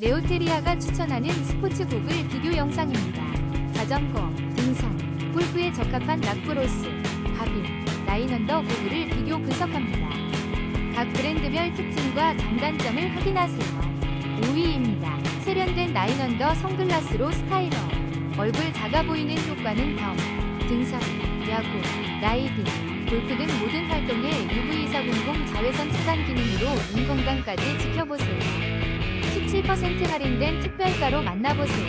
네오테리아가 추천하는 스포츠 고글 비교 영상입니다. 자전거, 등산, 골프에 적합한 락브로스, 가빈, 나인언더 고글을 비교 분석합니다. 각 브랜드별 특징과 장단점을 확인하세요. 5위입니다. 세련된 나인언더 선글라스로 스타일러. 얼굴 작아 보이는 효과는 덤, 등산, 야구, 라이딩, 골프 등 모든 활동에 UV400 자외선 차단 기능으로 눈 건강까지 지켜보세요. 17% 할인된 특별가로 만나보세요.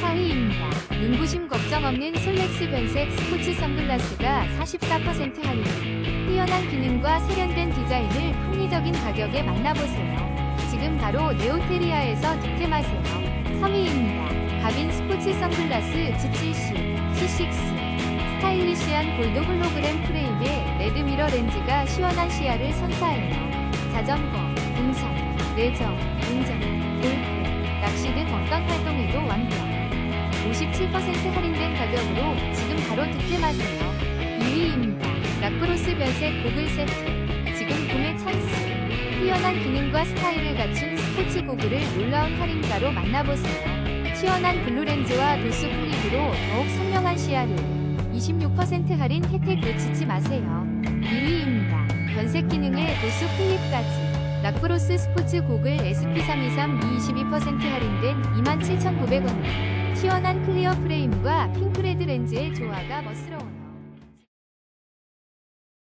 4위입니다. 눈부심 걱정 없는 솔렉스 변색 스포츠 선글라스가 44% 할인. 뛰어난 기능과 세련된 디자인을 합리적인 가격에 만나보세요. 지금 바로 네오테리아에서 득템하세요. 3위입니다. 가빈 스포츠 선글라스 G70, C6. 스타일리시한 골드 홀로그램 프레임에 레드미러 렌즈가 시원한 시야를 선사해요. 자전거, 등산, 레저, 운전, 골프, 낚시 등 어떤 활동에도 완벽. 57% 할인된 가격으로 지금 바로 득템하세요. 2위입니다. 락브로스 변색 고글 세트. 지금 구매 찬스. 뛰어난 기능과 스타일을 갖춘 스포츠 고글을 놀라운 할인가로 만나보세요. 시원한 블루 렌즈와 도수 플립으로 더욱 선명한 시야를 26% 할인 혜택 놓치지 마세요. 2위입니다. 변색 기능에 도수 플립까지. 락브로스 스포츠 고글 SP323 22% 할인된 27,900원. 시원한 클리어 프레임과 핑크레드 렌즈의 조화가 멋스러운